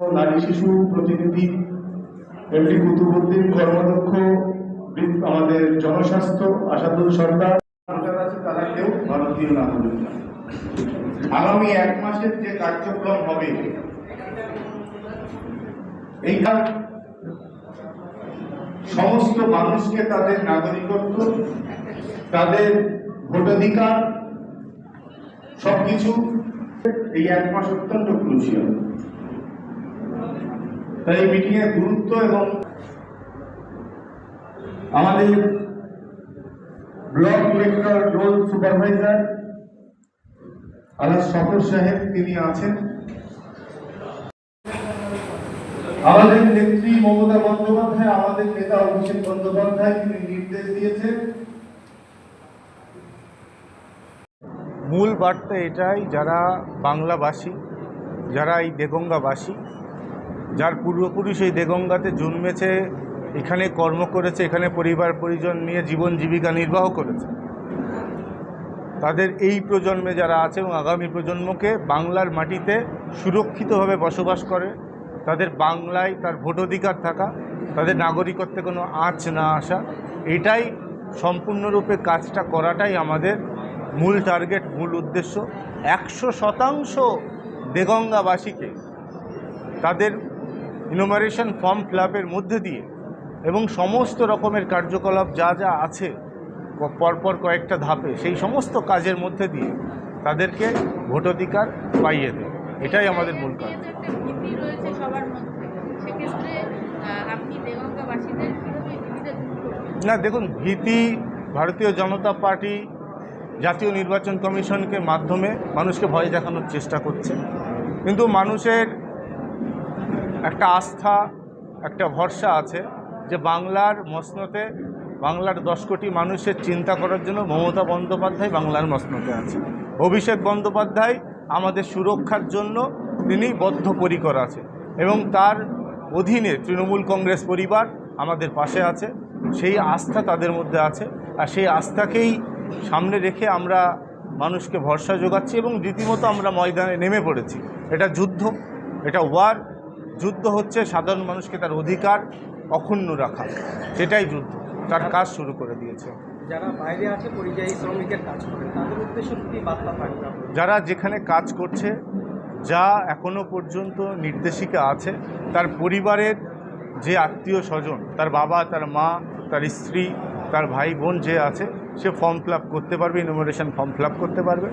নারী শিশু প্রতিনিধি এমডি কুতুবুদ্দিন কর্মদক্ষ আমাদের জনস্বাস্থ্য আশাদুল সরকার। আছে তারা কেউ ভারতীয় নাগরিক আগামী এক মাসের যে কার্যক্রম হবে সমস্ত মানুষকে তাদের নাগরিকত্ব তাদের ভোটাধিকার সবকিছু এই এক মাস অত্যন্ত ক্রুশিয়াল তাই এই মিটিং এর গুরুত্ব এবং আমাদের ব্লক ইলেকট্রাল রোল সুপারভাইজার আলাস শকর সাহেব তিনি আছেন। আমাদের নেত্রী মমতা বন্দ্যোপাধ্যায়, আমাদের নেতা অভিষেক বন্দ্যোপাধ্যায় তিনি নির্দেশ দিয়েছেন। মূল বার্তা এটাই, যারা বাংলাভাষী যারা এই দেগঙ্গাবাসী যার পূর্বপুরুষ এই দেগঙ্গাতে জন্মেছে, এখানে কর্ম করেছে, এখানে পরিবার, পরিজন নিয়ে জীবন জীবিকা নির্বাহ করেছে। তাদের এই প্রজন্মে যারা আছে এবং আগামী প্রজন্মকে বাংলার মাটিতে সুরক্ষিতভাবে বসবাস করে, তাদের বাংলায় তার ভোটাধিকার থাকা, তাদের নাগরিকত্বে কোনো আঁচ না আসা, এটাই সম্পূর্ণরূপে কাজটা করাটাই আমাদের মূল টার্গেট, মূল উদ্দেশ্য। একশো শতাংশ দেগঙ্গাবাসীকে তাদের ইনোমারেশন ফর্ম ফিল মধ্যে দিয়ে এবং সমস্ত রকমের কার্যকলাপ যা যা আছে পরপর কয়েকটা ধাপে সেই সমস্ত কাজের মধ্যে দিয়ে তাদেরকে ভোটাধিকার পাইয়ে দেয়। এটাই আমাদের মূল কাজ। না দেখুন ভীতি ভারতীয় জনতা পার্টি জাতীয় নির্বাচন কমিশনকে মাধ্যমে মানুষকে ভয় দেখানোর চেষ্টা করছে। কিন্তু মানুষের একটা আস্থা, একটা ভরসা আছে যে বাংলার মসনতে বাংলার দশ কোটি মানুষের চিন্তা করার জন্য মমতা বন্দ্যোপাধ্যায় বাংলার মসনতে আছে। অভিষেক বন্দ্যোপাধ্যায় আমাদের সুরক্ষার জন্য তিনি বদ্ধপরিকর আছে এবং তার অধীনে তৃণমূল কংগ্রেস পরিবার আমাদের পাশে আছে। সেই আস্থা তাদের মধ্যে আছে আর সেই আস্থাকেই সামনে রেখে আমরা মানুষকে ভরসা যোগাচ্ছি এবং রীতিমতো আমরা ময়দানে নেমে পড়েছি। এটা যুদ্ধ, এটা ওয়ার যুদ্ধ হচ্ছে সাধারণ মানুষকে তার অধিকার অক্ষুণ্ণ রাখা। সেটাই যুদ্ধ তার কাজ শুরু করে দিয়েছে। যারা বাইরে আছে পরিযায়ী শ্রমিকের কাজ করেন তাদের উদ্দেশ্য কি? বার্তা থাকবে যারা যেখানে কাজ করছে যা এখনও পর্যন্ত নির্দেশিকা আছে তার পরিবারের যে আত্মীয় স্বজন তার বাবা তার মা তার স্ত্রী তার ভাই বোন যে আছে সে ফর্ম ফিল করতে পারবে ইনোমিনেশন ফর্ম ফিল করতে পারবে।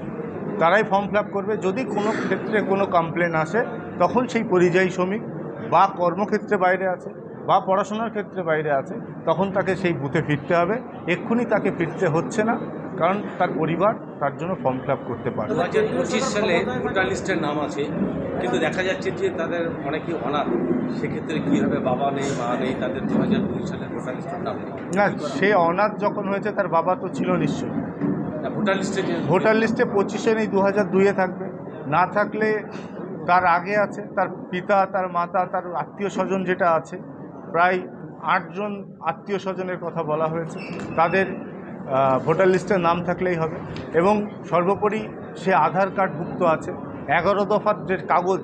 তারাই ফর্ম ফিল করবে। যদি কোনো ক্ষেত্রে কোনো কমপ্লেন আসে তখন সেই পরিযায়ী শ্রমিক বা কর্মক্ষেত্রে বাইরে আছে বা পড়াশোনার ক্ষেত্রে বাইরে আছে তখন তাকে সেই বুথে ফিরতে হবে। এক্ষুনি তাকে ফিরতে হচ্ছে না কারণ তার পরিবার তার জন্য ফর্ম ফিল করতে পারে দু হাজার পঁচিশ সালে ভোটার লিস্টের নাম আছে কিন্তু দেখা যাচ্ছে যে তাদের অনেকেই অনাথ। সেক্ষেত্রে কী হবে? বাবা নেই মা নেই তাদের দু হাজার দুই সালের ভোটার লিস্টের নাম নেই। না সে অনাথ যখন হয়েছে তার বাবা তো ছিল নিশ্চয়ই। ভোটার লিস্টে ভোটার লিস্টে পঁচিশে নেই দু হাজার দুইয়ে থাকবে। না থাকলে তার আগে আছে তার পিতা তার মাতা তার আত্মীয় স্বজন যেটা আছে প্রায় আটজন আত্মীয় স্বজনের কথা বলা হয়েছে। তাদের ভোটার লিস্টে নাম থাকলেই হবে এবং সর্বোপরি সে আধার কার্ডভুক্ত আছে। এগারো দফার যে কাগজ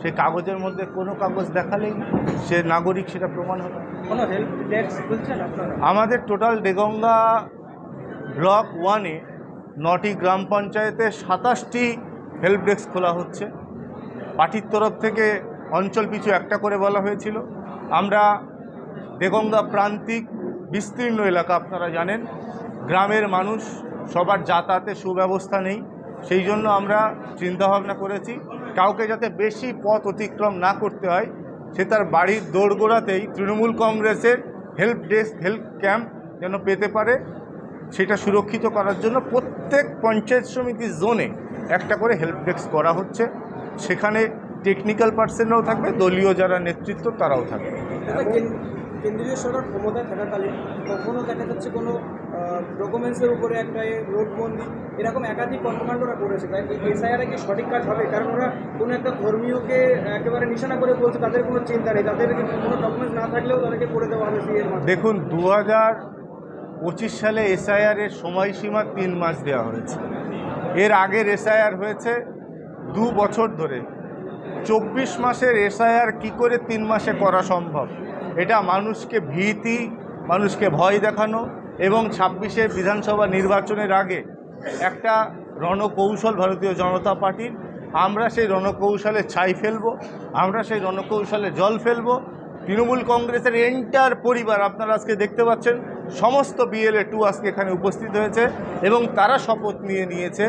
সেই কাগজের মধ্যে কোনো কাগজ দেখালেই সে নাগরিক সেটা প্রমাণ হবে। কোনো হেল্প ডেস্ক খুলছেন আপনারা? আমাদের টোটাল দেগঙ্গা ব্লক ওয়ানে নটি গ্রাম পঞ্চায়েতে সাতাশটি হেল্প ডেস্ক খোলা হচ্ছে। পার্টির তরফ থেকে অঞ্চল পিছু একটা করে বলা হয়েছিল। আমরা দেগঙ্গা প্রান্তিক বিস্তীর্ণ এলাকা আপনারা জানেন, গ্রামের মানুষ, সবার যাতায়াতের সুব্যবস্থা নেই, সেই জন্য আমরা চিন্তাভাবনা করেছি, কাউকে যাতে বেশি পথ অতিক্রম না করতে হয়, সে তার বাড়ির দোরগোড়াতেই তৃণমূল কংগ্রেসের হেল্প ডেস্ক, হেল্প ক্যাম্প যেন পেতে পারে, সেটা সুরক্ষিত করার জন্য প্রত্যেক পঞ্চায়েত সমিতি জোনে একটা করে হেল্প ডেস্ক করা হচ্ছে। সেখানে টেকনিক্যাল পার্সনরাও থাকবে দলীয় যারা নেতৃত্ব তারাও থাকবে। কেন্দ্রীয় সরকার ক্ষমতায় থাকাকালীন কখনো দেখা যাচ্ছে কোনো ডকুমেন্টসের উপরে একটা রোডবন্দি এরকম একাধিক কর্মকাণ্ডরা করেছে তাই এসআইআর কি সঠিক কাজ হবে? কারণ ওরা কোনো একটা ধর্মীয়কে একেবারে নিশানা করে বলছে তাদের কোনো চিন্তা নেই তাদের কোনো ডকুমেন্টস না থাকলেও তাদেরকে করে দেওয়া হবে সিএর দেখুন দু হাজার পঁচিশ সালে এসআইআর এর সময়সীমা তিন মাস দেওয়া হয়েছে। এর আগের এসআইআর হয়েছে দু বছর ধরে। চব্বিশ মাসের এসআইআর কি করে তিন মাসে করা সম্ভব? এটা মানুষকে ভীতি, মানুষকে ভয় দেখানো এবং ছাব্বিশের বিধানসভা নির্বাচনের আগে একটা রণকৌশল ভারতীয় জনতা পার্টির, আমরা সেই রণকৌশলে ছাই ফেলব, আমরা সেই রণকৌশলে জল ফেলব। তৃণমূল কংগ্রেসের এন্টার পরিবার, আপনারা আজকে দেখতে পাচ্ছেন, সমস্ত বিএলএ টু আজকে এখানে উপস্থিত হয়েছে এবং তারা শপথ নিয়ে নিয়েছে।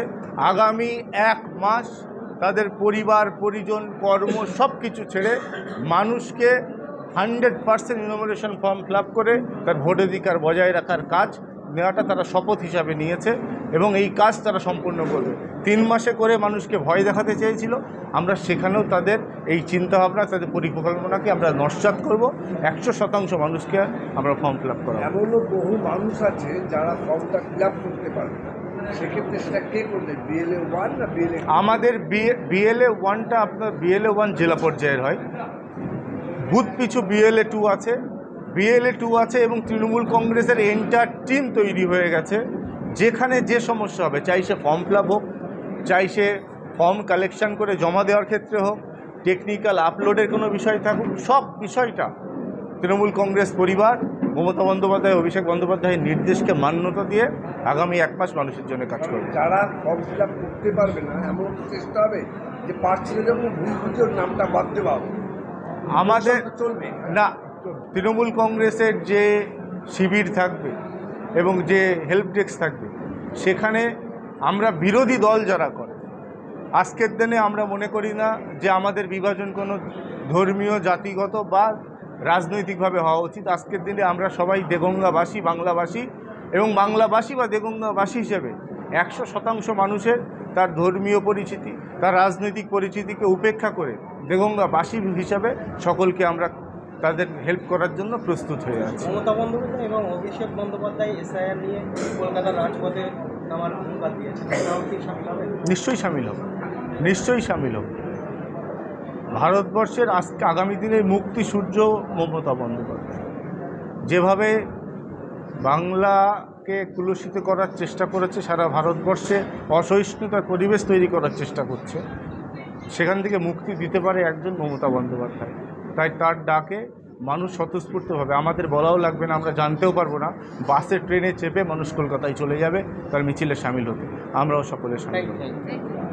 আগামী এক মাস তাদের পরিবার, পরিজন, কর্ম সব কিছু ছেড়ে মানুষকে hundred percent enumeration form fill করে তার ভোটাধিকার বজায় রাখার কাজ নেওয়াটা তারা শপথ হিসাবে নিয়েছে এবং এই কাজ তারা সম্পূর্ণ করবে। তিন মাসে করে মানুষকে ভয় দেখাতে চেয়েছিল। আমরা সেখানেও তাদের এই চিন্তাভাবনা, তাদের পরিকল্পনাকে আমরা নস্বাত করব। একশো শতাংশ মানুষকে আমরা ফর্ম ফিল আপ করাবো। এমনও বহু মানুষ আছে যারা ফর্মটা ফিল আপ করতে পারবে না। বিএলএ আমাদের বিএলএ ওয়ানটা আপনার বিএলএ ওয়ান জেলা পর্যায়ের হয়। বুথ পিছু বিএলএ টু আছে। বিএলএ টু আছে এবং তৃণমূল কংগ্রেসের এন্টার টিম তৈরি হয়ে গেছে। যেখানে যে সমস্যা হবে, চাই সে ফর্ম ফিল হোক, চাই সে ফর্ম কালেকশন করে জমা দেওয়ার ক্ষেত্রে হোক টেকনিক্যাল আপলোডের কোনো বিষয় থাকুক, সব বিষয়টা তৃণমূল কংগ্রেস পরিবার মমতা বন্দ্যোপাধ্যায় অভিষেক বন্দ্যোপাধ্যায়ের নির্দেশকে মান্যতা দিয়ে আগামী এক মাস মানুষের জন্য কাজ করবে। যারা ফর্ম ফিল আপ করতে পারবে না এমন চেষ্টা হবে যে পারছিল যখন ভুল বুঝে নামটা বাদ দেওয়া হবে? আমাদের চলবে। না তৃণমূল কংগ্রেসের যে শিবির থাকবে এবং যে হেল্প ডেস্ক থাকবে সেখানে আমরা বিরোধী দল যারা করে আজকের দিনে আমরা মনে করি না যে আমাদের বিভাজন কোনো ধর্মীয় জাতিগত বা রাজনৈতিকভাবে হওয়া উচিত। আজকের দিনে আমরা সবাই দেগঙ্গাবাসী বাংলাভাষী এবং বাংলাভাষী বা দেগঙ্গাবাসী হিসেবে একশো শতাংশ মানুষের তার ধর্মীয় পরিচিতি তার রাজনৈতিক পরিচিতিকে উপেক্ষা করে দেগঙ্গাবাসী হিসাবে সকলকে আমরা তাদের হেল্প করার জন্য প্রস্তুত হয়ে আছি। মমতা বন্দ্যোপাধ্যায় এবং অভিষেক বন্দ্যোপাধ্যায় এসআইআর নিয়ে কলকাতার রাজপথে হবে? নিশ্চয়ই সামিল হবে। নিশ্চয়ই সামিল হবে। ভারতবর্ষের আজকে আগামী দিনের মুক্তি সূর্য মমতা বন্দ্যোপাধ্যায়। যেভাবে বাংলাকে কুলসিত করার চেষ্টা করেছে, সারা ভারতবর্ষে অসহিষ্ণুতার পরিবেশ তৈরি করার চেষ্টা করছে, সেখান থেকে মুক্তি দিতে পারে একজন মমতা বন্দ্যোপাধ্যায়। তাই তার ডাকে মানুষ স্বতঃস্ফূর্তভাবে, আমাদের বলাও লাগবে না, আমরা জানতেও পারব না, বাসে, ট্রেনে চেপে মানুষ কলকাতায় চলে যাবে, তার মিছিলে সামিল হতে। আমরাও সকলে সামিল হব।